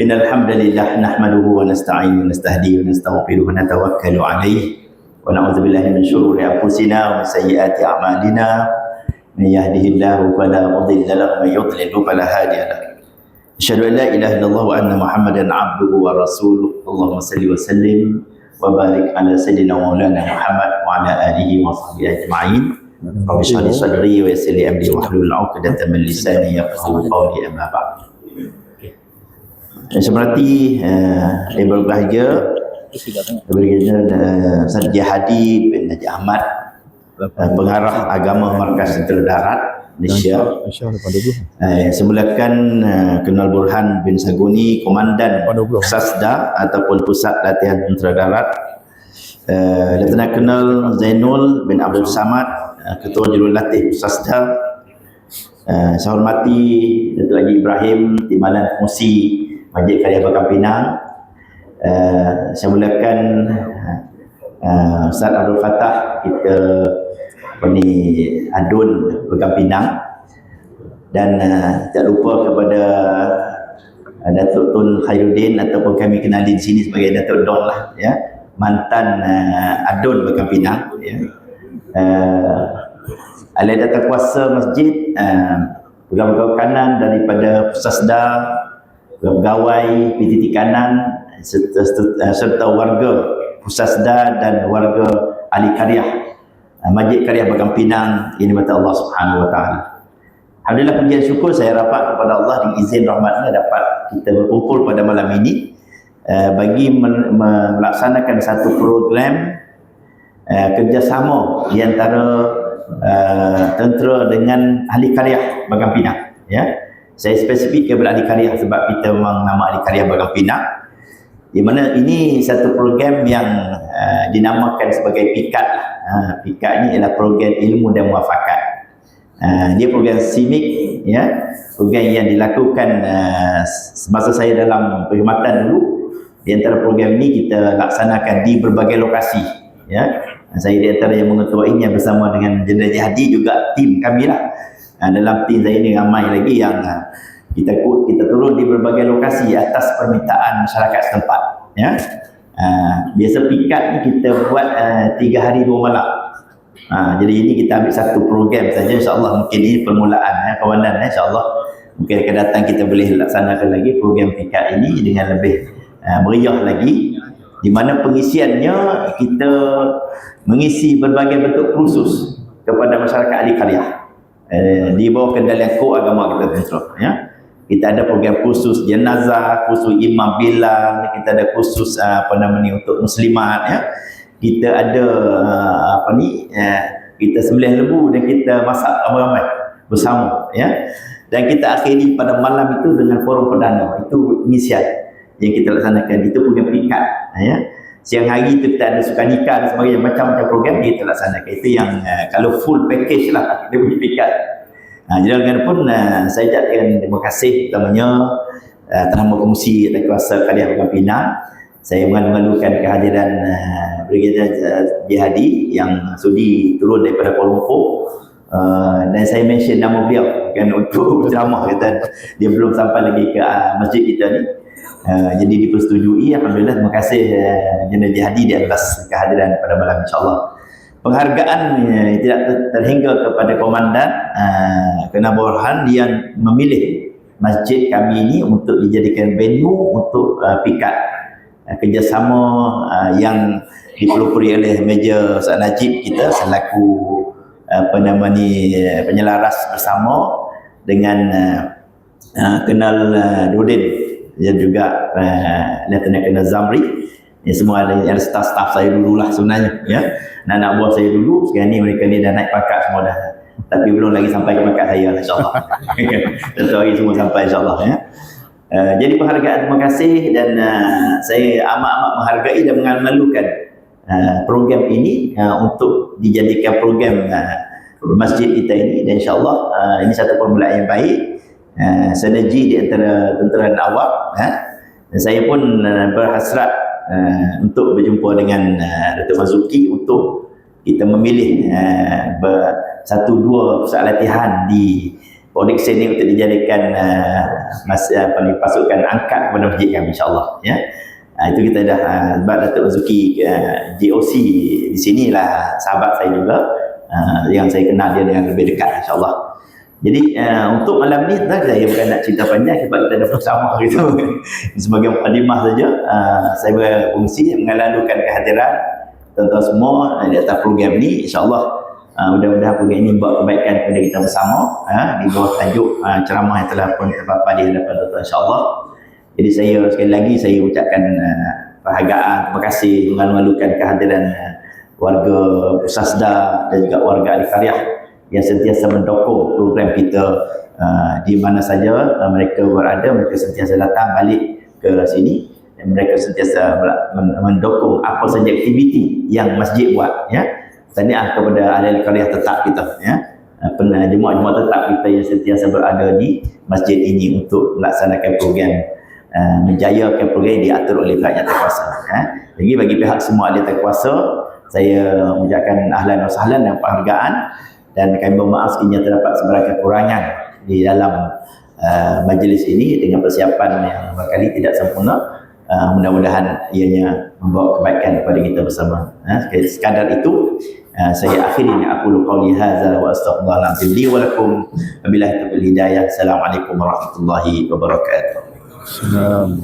إن الحمد لله نحمده ونستعين ونستهديه ونستغفره ونتوكل عليه ونعوذ بالله من شرور أنفسنا ومن سيئات أعمالنا. من يهده الله فلا مضل له ومن يضلل فلا هادي له. أشهد أن لا إله إلا الله وأن محمدا عبده ورسوله. اللهم صل وسلم وبارك على سيدنا مولانا محمد وعلى آله وصحبه أجمعين. رب اشرح لي صدري ويسر لي أمري واحلل عقدة من لساني يفقهوا قولي أما بعد. Seperti uh, yang berbahagia. Berbahagia uh, Ustaz Jihadi bin Najib Ahmad uh, Pengarah Agama Markas Tentera Darat Malaysia. Uh, Semulakan uh, Kenal Burhan bin Saguni Komandan SASDA Ataupun Pusat Latihan Tentera Darat. Uh, Lieutenant Kenal Zainul bin Abdul Samad uh, Ketua Jurulatih SASDA. Uh, Saya hormati Datuk Haji Ibrahim Timbalan Fungsi Masjid Karya Bakar Pinang. Uh, saya mulakan uh, Ustaz Abdul Fattah kita apa ni adun Bakar Pinang dan uh, tak lupa kepada uh, Datuk Tun Khairuddin ataupun kami kenali di sini sebagai Datuk Don lah ya mantan uh, adun Bakar Pinang ya. Uh, Alih datang kuasa masjid uh, pegawai kanan daripada Pusasda pegawai PTT Kanan serta, serta, serta warga Pusasda dan warga ahli karyah. Masjid Karyah Bagang Pinang ini mata Allah Subhanahu Wa Taala. Alhamdulillah pujian syukur saya rapat kepada Allah dengan izin rahmatnya dapat kita berkumpul pada malam ini. Uh, bagi melaksanakan satu program uh, kerjasama di antara tentera dengan ahli karyah Bagang Pinang ya saya spesifik kepada ahli karya sebab kita memang nama ahli karya Bagang Pinang di mana ini satu program yang uh, dinamakan sebagai PIKAT uh, PIKAT ini adalah program ilmu dan muafakat. Uh, dia program simik ya. Program yang dilakukan uh, semasa saya dalam perkhidmatan dulu. Di antara program ini kita laksanakan di berbagai lokasi ya. Saya di antara yang mengetuainya bersama dengan Jenerali Hadi juga tim kami lah Uh, dalam tim saya ini ramai lagi yang uh, kita kita turun di berbagai lokasi atas permintaan masyarakat setempat ya. Uh, biasa pikat ni kita buat tiga hari dua malam. Uh, jadi ini kita ambil satu program saja. Insyaallah mungkin ini permulaan ya kawanan ya insyaallah. Mungkin akan datang kita boleh laksanakan lagi program pikat ini dengan lebih uh, meriah lagi. Di mana pengisiannya kita mengisi berbagai bentuk kursus kepada masyarakat ahli karya Eh, di bawah kendalian ko agama kita tentera ya. Kita ada program khusus jenazah khusus imam bilal kita ada khusus uh, apa namanya untuk muslimat ya. Kita ada uh, apa ni uh, kita sembelih lembu dan kita masak ramai-ramai bersama ya. Dan kita akhiri pada malam itu dengan forum perdana. Itu pengisian yang kita laksanakan. Itu program pikat ya siang hari itu kita ada suka nikah dan sebagainya macam-macam program kita laksanakan itu yang uh, kalau full package lah dia punya pikat uh, jadi dengan pun uh, saya ucapkan terima kasih utamanya uh, Tanah Kongsi dan kuasa Kalian Bukan Pinang saya mengalu-alukan kehadiran uh, Brigadier Jihadi yang sudi turun daripada Kuala Lumpur. Uh, dan saya mention nama beliau kan untuk ceramah kata. Dia belum sampai lagi ke uh, masjid kita ni Uh, jadi dipersetujui Alhamdulillah terima kasih uh, Jenerali Jihadi di atas kehadiran pada malam insyaAllah. Penghargaan uh, tidak ter terhingga kepada komandan uh, Kena Borhan yang memilih masjid kami ini untuk dijadikan venue untuk uh, pikat uh, kerjasama uh, yang dipelopori oleh Meja Ustaz Najib kita selaku apa nama ni penyelaras bersama dengan uh, kenal uh, Dudin dan juga uh, Lieutenant Colonel Zamri. Ini semua ada yang staff-staff saya dulu lah sebenarnya ya. Anak-anak buah saya dulu sekarang ni mereka ni dah naik pangkat semua dah. Tapi belum lagi sampai ke pangkat saya insyaAllah. Tentu hari semua sampai insyaAllah ya. Uh, jadi penghargaan terima kasih dan uh, saya amat-amat menghargai dan mengalu-alukan Uh, program ini uh, untuk dijadikan program uh, masjid kita ini. Dan insyaallah uh, ini satu permulaan yang baik uh, sinergi di antara tentera dan awak uh, dan saya pun uh, berhasrat uh, untuk berjumpa dengan uh, Datuk Mazuki untuk kita memilih uh, satu dua pusat latihan di Produk sini untuk dijadikan uh, mas, apa ni, pasukan angkat kepada masjid kami insyaAllah. Ya. Uh, itu kita dah uh, sebab Datuk Zuki uh, di sini lah sahabat saya juga uh, yang saya kenal dia dengan lebih dekat insyaAllah. Jadi uh, untuk malam ni tak saya bukan nak cerita panjang sebab kita dah bersama gitu. Sebagai mukadimah saja uh, saya berfungsi mengalalukan kehadiran tuan-tuan semua di atas program ni insyaAllah Uh, mudah-mudahan program ini buat kebaikan kepada kita bersama uh, di bawah tajuk uh, ceramah yang telah pun terpapar di hadapan tuan-tuan insyaAllah. Jadi saya sekali lagi saya ucapkan uh, perhargaan, terima kasih mengalu-alukan kehadiran uh, warga Pusasda dan juga warga Alif yang sentiasa mendukung program kita uh, di mana saja uh, mereka berada, mereka sentiasa datang balik ke sini. Dan mereka sentiasa mendukung apa saja aktiviti yang masjid buat ya. Tahniah kepada ahli qaryah tetap kita ya. Pernah jemaah-jemaah tetap kita yang sentiasa berada di masjid ini untuk melaksanakan program uh, menjayakan program yang diatur oleh pihak yang terkuasa ya. jadi bagi pihak semua ahli terkuasa saya mengucapkan ahlan wa sahlan dan penghargaan dan kami bermaaf sekiranya terdapat sebarang kekurangan di dalam uh, majlis ini dengan persiapan yang berkali tidak sempurna. Uh, mudah-mudahan ianya membawa kebaikan kepada kita bersama. Uh, sekadar itu Uh, saya akhiri ni aku qauli hadza wa astaghfirullahalazim li wa lakum. Wabillahi taufiq hidayah. Assalamualaikum warahmatullahi wabarakatuh. Assalamualaikum